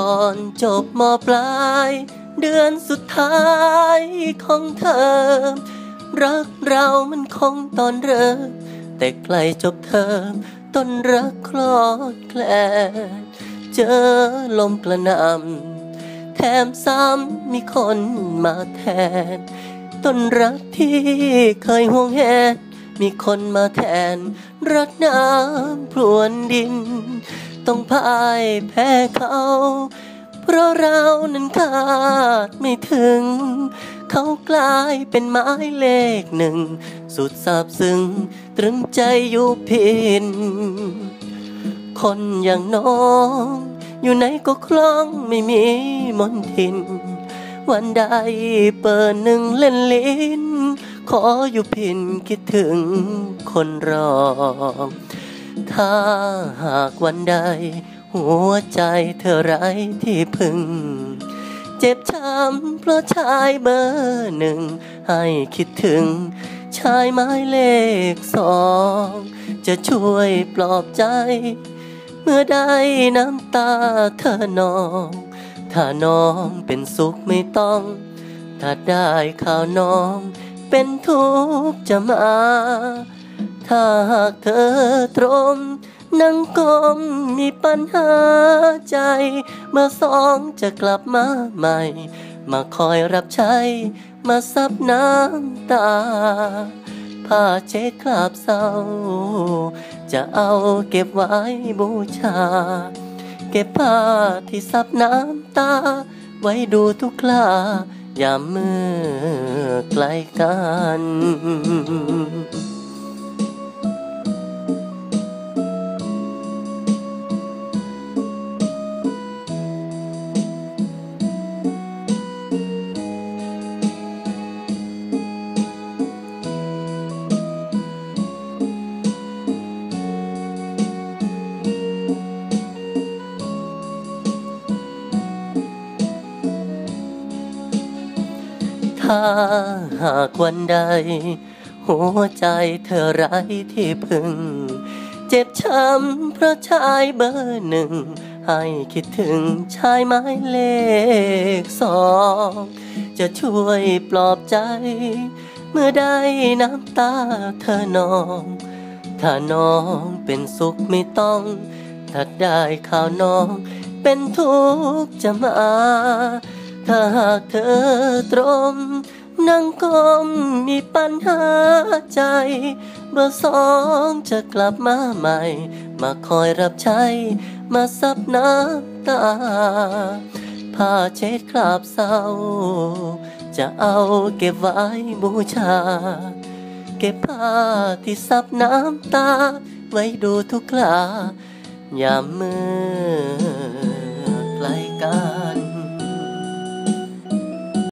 ตอนจบมปลาย เดือนสุดท้ายของเธอรักเรามันคงตอนเริ่ม แต่ใกล้จบเทอมต้นรักคลอดแคลนเจอลมกระหน่ำแถมซ้ำมีคนมาแทน ต้นรักที่เคยห่วงแหนมีคนมาแทน รักน้ำพรวนดิน ต้องพ่ายแพ้เขา เพราะเรานั้นขาดไม่ถึง เขากลายเป็นไม้เลขหนึ่ง สุดซาบซึ้งตรึงใจอยู่เพินคนอย่างน้อง อยู่ไหนก็คล่องไม่มีมนทิน วันใดเปิดหนึ่งเล่นลิ้น ขออยู่พินคิดถึงคนรอง ถ้าหากวันใด หัวใจเธอไร้ที่พึ่ง เจ็บช้ำเพราะชายเบอร์หนึ่ง ให้คิดถึง ชายไม้เลขสอง จะช่วยปลอบใจ เมื่อได้น้ำตาเธอนอง ถ้าน้องเป็นสุขไม่ต้อง ถ้าได้ข่าวน้อง เป็นทุกข์จะมา ถ้าหากเธอตรงนั่งก้มมีปัญหาใจ เมื่อสองจะกลับมาใหม่ มาคอยรับใช้ มาซับน้ำตาผ้าเช็ดคราบเศร้า จะเอาเก็บไว้บูชา เก็บผ้าที่ซับน้ำตา ไว้ดูทุกคลายามเมื่อไกลกัน ถ้าหากวันใด หัวใจเธอไร้ที่พึ่ง เจ็บช้ำเพราะชายเบอร์หนึ่ง ให้คิดถึงชายไม้เลขสอง จะช่วยปลอบใจ เมื่อได้น้ำตาเธอนอง ถ้าน้องเป็นสุขไม่ต้องถ้าได้ข่าวน้องเป็นทุกข์จะมา ถ้าหากเธอตรงนั่งก้มมีปัญหาใจเบอร์สองจะกลับมาใหม่ มาคอยรับใช้ มาซับน้ำตาผ้าเช็ดคราบเศร้า จะเอาเก็บไว้บูชา เก็บผ้าที่ซับน้ำตา ไว้ดูทุกครา ยามมือ